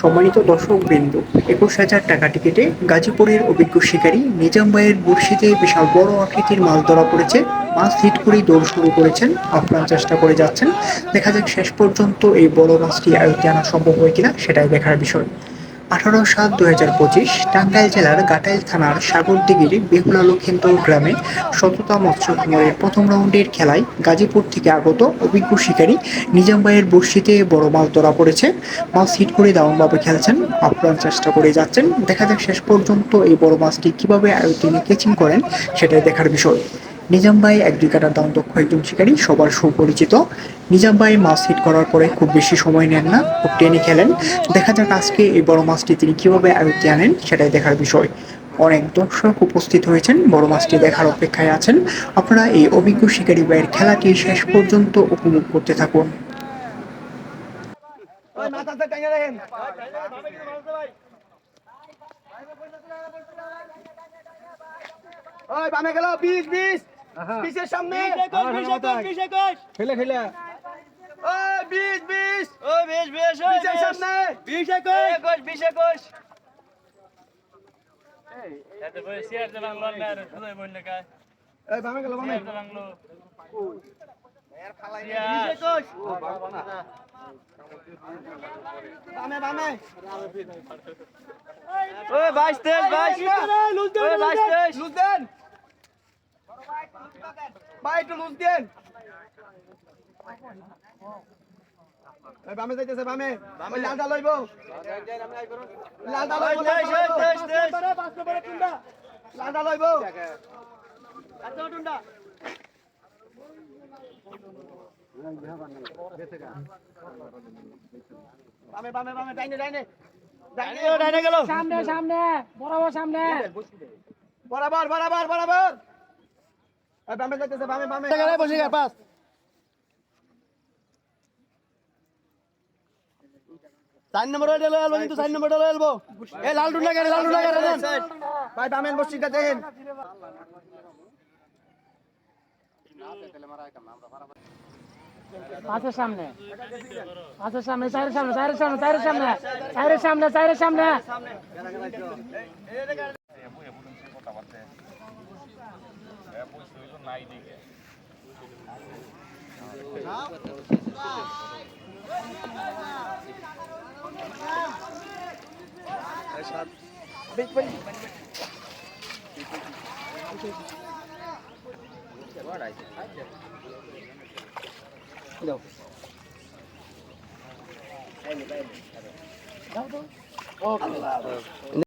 সম্মানিত দর্শক বিন্দু একুশ হাজার টাকা টিকিটে গাজীপুরের অভিজ্ঞ শিকারী নিজাম ভাইয়ের বড়শিতে বিশাল বড় আকৃতির মাছ ধরা পড়েছে। মাছ হিট করেই দৌড় শুরু করেছেন, আপ্রাণ চেষ্টা করে যাচ্ছেন। দেখা যাক শেষ পর্যন্ত এই বড় মাছটি আয়ত্তে আনা সম্ভব হয় কিনা, সেটাই দেখার বিষয়। আঠারো সাত দুই হাজার পঁচিশ টাঙ্গাইল জেলার গাটাইল থানার সাগরদিঘির বেহুলা লক্ষিন্দর গ্রামে সততা মৎস্য কুমারের প্রথম রাউন্ডের খেলায় গাজীপুর থেকে আগত অভিজ্ঞ শিকারী নিজাম ভাইয়ের বড়শিতে বড় মাছ ধরা পড়েছে। মাছ হিট করে দারুণভাবে খেলছেন, আপ্রাণ চেষ্টা করে যাচ্ছেন। দেখা যাক শেষ পর্যন্ত এই বড় মাছটি কীভাবে তিনি কেচিং করেন, সেটাই দেখার বিষয়। নিজাম ভাই এক দুই কাটার দাম দক্ষ একজন শিকারী, সবার সুপরিচিত। নিজাম ভাই মাছ হিট করার পরে খুব বেশি সময় নেন না, খুব টেনে খেলেন। দেখা যাক আজকে এই বড় মাছটি তিনি কীভাবে আয়ত্তে আনেন, সেটাই দেখার বিষয়। অনেক দর্শক উপস্থিত হয়েছেন, বড় মাছটি দেখার অপেক্ষায় আছেন। আপনারা এই অভিজ্ঞ শিকারী ভাইয়ের খেলাটি শেষ পর্যন্ত উপভোগ করতে থাকুন। বামে গেল, বিশ বিশ। বিশের সামনে। খেলে খেলে ওই বিশ বিশ ও বেশ বেশ। ও বিশের বেশ। সামনে। বিশ একুশ। একুশ বিশ একুশ। বামে বামে শেয়ার দে বাংলো বিশ একুশ। বামে বামে। ও বাইশ তেইশ বাইশ। বাইশ তেইশ। লুজ দেন ভাই একটু লুজ দেন। বামে যাইতেছে বামে। লালটা লইব। লালটা লইব লালটা লইব। বামে বামে বামে ডাইনে ডাইনে। ডাইনে। ও ডাইনে গেল। সামনে সামনে। বরাবর সামনে। বরাবর বরাবর বরাবর। বামে যাইতেছে বামে বামে। বসে গেল পাস। চার নম্বর ওইটা লয়ে আলবো কিন্তু চার নম্বরটা লয়ে আলবো। এ লাল ডুন্ডা গাড়ি লাল ডুন্ডা গাড়ি দেন ভাই বামের বস্তিটা দেখেন। পাঁচের সামনে। পাঁচের সামনে চারের সামনে চারের সামনে চারের সামনে চারের সামনে চারের সামনে। Balik, Okay.